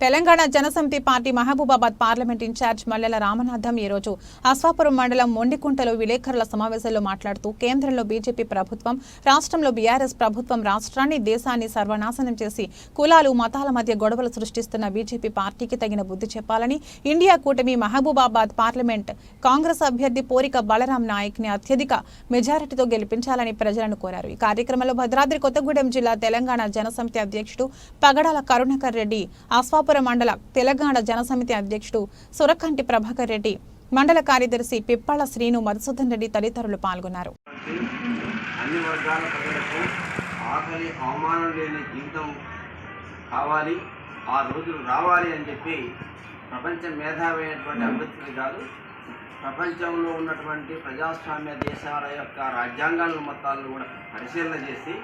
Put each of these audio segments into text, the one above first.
Telangana Jana Samithi party Mahabubabad parliament incharge Mallela Ramanatham ఈ రోజు అశ్వాపురం మండలం మొండికుంటలో విలేకరుల సమావేశంలో మాట్లాడుతూ కేంద్రంలో బీజేపీ ప్రభుత్వం రాష్ట్రంలో బీఆర్ఎస్ ప్రభుత్వం రాష్ట్రాన్ని దేశాన్ని సర్వనాశనం చేసి కులాలు మతాల మధ్య గొడవలు సృష్టిస్తున్న బీజేపీ పార్టీకి తగిన బుద్ధి చెప్పాలని ఇండియా కూటమి మహబూబాబాద్ పార్లమెంట్ కాంగ్రెస్ అభ్యర్థి పోరిక బలరాం నాయక్ని అత్యధిక మెజారిటీతో గెలిపించాలని ప్రజలను కోరారు. ఈ కార్యక్రమంలో భద్రాద్రి కొత్తగూడెం జిల్లా తెలంగాణ జనసమితి అధ్యక్షుడు పగడాల కరుణాకర్ రెడ్డి అశ్వాపురం మండల తెలంగాణ జనసమితి అధ్యక్షుడు సురకంటి ప్రభాకర్ రెడ్డి మండల కార్యదర్శి పిప్పళ శ్రీను మధుసూదన్ రెడ్డి తదితరులు పాల్గొన్నారు. అన్ని వర్గాల ప్రజలకు ఆకలి అవమానం లేని జీవితం కావాలి ఆ రోజులు రావాలి అని చెప్పి ప్రపంచ మేధావి అయినటువంటి అంబేద్కర్ గారు ప్రపంచంలో ఉన్నటువంటి ప్రజాస్వామ్య దేశాల యొక్క రాజ్యాంగాలను మొత్తాలను కూడా పరిశీలన చేసి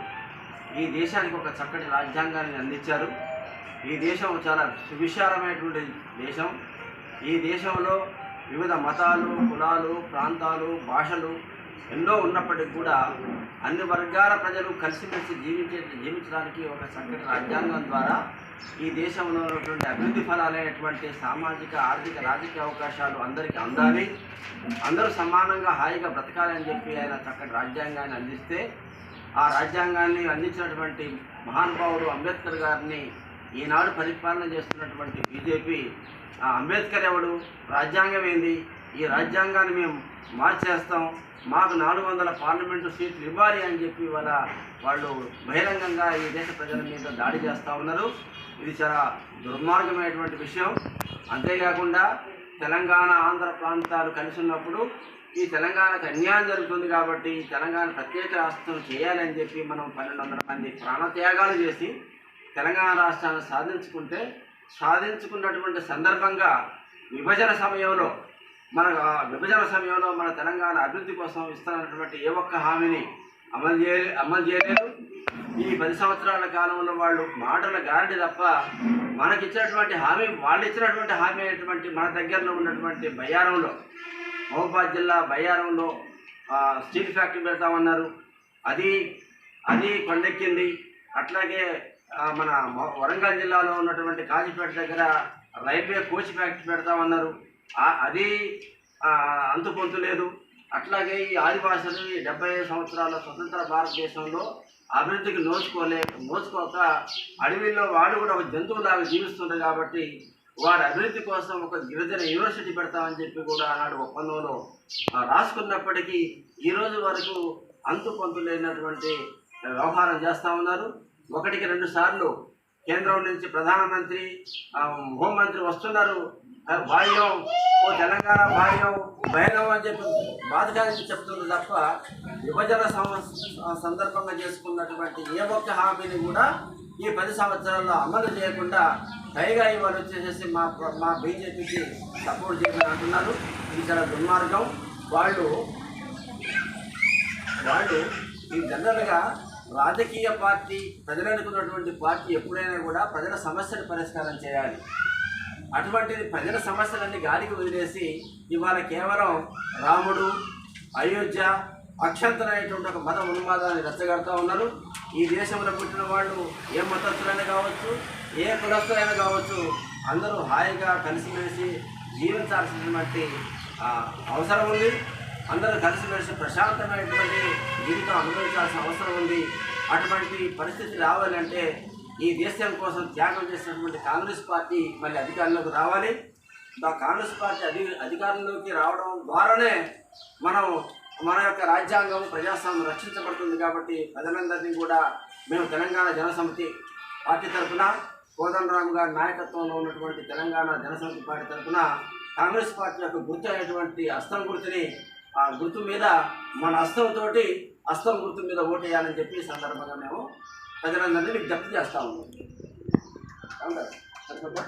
ఈ దేశానికి ఒక చక్కటి రాజ్యాంగాన్ని అందించారు. ఈ దేశం చాలా సువిశాలమైనటువంటి దేశం. ఈ దేశంలో వివిధ మతాలు కులాలు ప్రాంతాలు భాషలు ఎన్నో ఉన్నప్పటికీ కూడా అన్ని వర్గాల ప్రజలు కలిసిమెలిసి జీవించే జీవించడానికి ఒక చక్కటి రాజ్యాంగం ద్వారా ఈ దేశంలో ఉన్నటువంటి అభివృద్ధి ఫలాలైనటువంటి సామాజిక ఆర్థిక రాజకీయ అవకాశాలు అందరికీ అందాలి. అందరూ సమానంగా హాయిగా బ్రతకాలని చెప్పి ఆయన చక్కటి రాజ్యాంగాన్ని అందిస్తే ఆ రాజ్యాంగాన్ని అందించినటువంటి మహానుభావుడు అంబేద్కర్ గారిని ఈనాడు పరిపాలన చేస్తున్నటువంటి బీజేపీ ఆ అంబేద్కర్ ఎవడు? రాజ్యాంగం ఏంది? ఈ రాజ్యాంగాన్ని మేము మార్చేస్తాం మాకు నాలుగు వందల పార్లమెంటు సీట్లు ఇవ్వాలి అని చెప్పి వాళ్ళ వాళ్ళు బహిరంగంగా ఈ దేశ ప్రజల మీద దాడి చేస్తూ ఉన్నారు. ఇది చాలా దుర్మార్గమైనటువంటి విషయం. అంతేకాకుండా తెలంగాణ ఆంధ్ర ప్రాంతాలు కలిసి ఉన్నప్పుడు ఈ తెలంగాణకు అన్యాయం జరుగుతుంది కాబట్టి ఈ తెలంగాణ ప్రత్యేక రాష్ట్రం చేయాలని చెప్పి మనం పన్నెండు వందల మంది ప్రాణత్యాగాలు చేసి తెలంగాణ రాష్ట్రాన్ని సాధించుకుంటే సాధించుకున్నటువంటి సందర్భంగా విభజన సమయంలో మన విభజన సమయంలో మన తెలంగాణ అభివృద్ధి కోసం ఇస్తున్నటువంటి ఏ ఒక్క హామీని అమలు చేయ అమలు చేయలేదు. ఈ పది సంవత్సరాల కాలంలో వాళ్ళు మాటల గారడి తప్ప మనకిచ్చినటువంటి హామీ వాళ్ళు ఇచ్చినటువంటి హామీ అయినటువంటి మన దగ్గరలో ఉన్నటువంటి బయ్యారంలో మహబాద్ జిల్లా బయ్యారంలో స్టీల్ ఫ్యాక్టరీ పెడతామన్నారు. అది అది కొండెక్కింది. అట్లాగే మన వరంగల్ జిల్లాలో ఉన్నటువంటి కాజీపేట దగ్గర రైల్వే కోచ్ ఫ్యాక్టరీ పెడతామన్నారు. అది ఆ, అంతు లేదు. అట్లాగే ఈ ఆదివాసులు ఈ డెబ్బై ఐదు సంవత్సరాల స్వతంత్ర భారతదేశంలో అభివృద్ధికి నోచుకోలే నోచుకోక అడవిలో వాడు కూడా ఒక జంతువులాగా జీవిస్తుంది కాబట్టి వారి అభివృద్ధి కోసం ఒక గిరిజన యూనివర్సిటీ పెడతామని చెప్పి కూడా ఆనాడు ఒప్పందంలో రాసుకున్నప్పటికీ ఈరోజు వరకు అంతుపొంతు లేనటువంటి వ్యవహారం చేస్తూ ఉన్నారు. ఒకటికి రెండు సార్లు కేంద్రం నుంచి ప్రధానమంత్రి హోంమంత్రి వస్తున్నారు. భార్యం ఓ తెలంగాణ భార్యం బహిరం అని చెప్పి బాధకానికి చెప్తుంది తప్ప విభజన సందర్భంగా చేసుకున్నటువంటి ఏ ఒక్క హామీని కూడా ఈ పది సంవత్సరాల్లో అమలు చేయకుండా పైగా ఇవాళ వచ్చేసేసి మా మా బీజేపీకి సపోర్ట్ చేయమని అంటున్నారు. ఇది చాలా దుర్మార్గం. వాళ్ళు వాళ్ళు ఈ జనరల్గా రాజకీయ పార్టీ ప్రజలు అనుకున్నటువంటి పార్టీ ఎప్పుడైనా కూడా ప్రజల సమస్యను పరిష్కారం చేయాలి. అటువంటిది ప్రజల సమస్యలన్నీ గాలికి వదిలేసి ఇవాళ కేవలం రాముడు అయోధ్య అక్షంతరైనటువంటి ఒక మత ఉన్మాదాన్ని రెచ్చగడుతూ ఉన్నారు. ఈ దేశంలో పుట్టిన వాళ్ళు ఏ మతస్థులైనా కావచ్చు ఏ కులస్థులైనా కావచ్చు అందరూ హాయిగా కలిసిమెలిసి జీవించాల్సినటువంటి అవసరం ఉంది. అందరూ కలిసిమెలిసి ప్రశాంతమైనటువంటి జీవితం అనుభవించాల్సిన అవసరం ఉంది. అటువంటి పరిస్థితి రావాలంటే ఈ దేశం కోసం త్యాగం చేసినటువంటి కాంగ్రెస్ పార్టీ మళ్ళీ అధికారంలోకి రావాలి. ఆ కాంగ్రెస్ పార్టీ అధి అధికారంలోకి రావడం ద్వారానే మనం మన యొక్క రాజ్యాంగం ప్రజాస్వామ్యం రక్షించబడుతుంది కాబట్టి ప్రజలందరినీ కూడా మేము తెలంగాణ జనసమితి పార్టీ తరఫున కోదండరామ్ గారి నాయకత్వంలో ఉన్నటువంటి తెలంగాణ జనసమితి పార్టీ తరఫున కాంగ్రెస్ పార్టీ యొక్క గుర్తు అయినటువంటి అస్తం గుర్తుని ఆ గుర్తు మీద మన అస్తంతోటి అస్తం గుర్తు మీద ఓటేయాలని చెప్పి సందర్భంగా మేము ప్రజలందరినీ విజ్ఞప్తి చేస్తా ఉన్నాం చెప్పండి.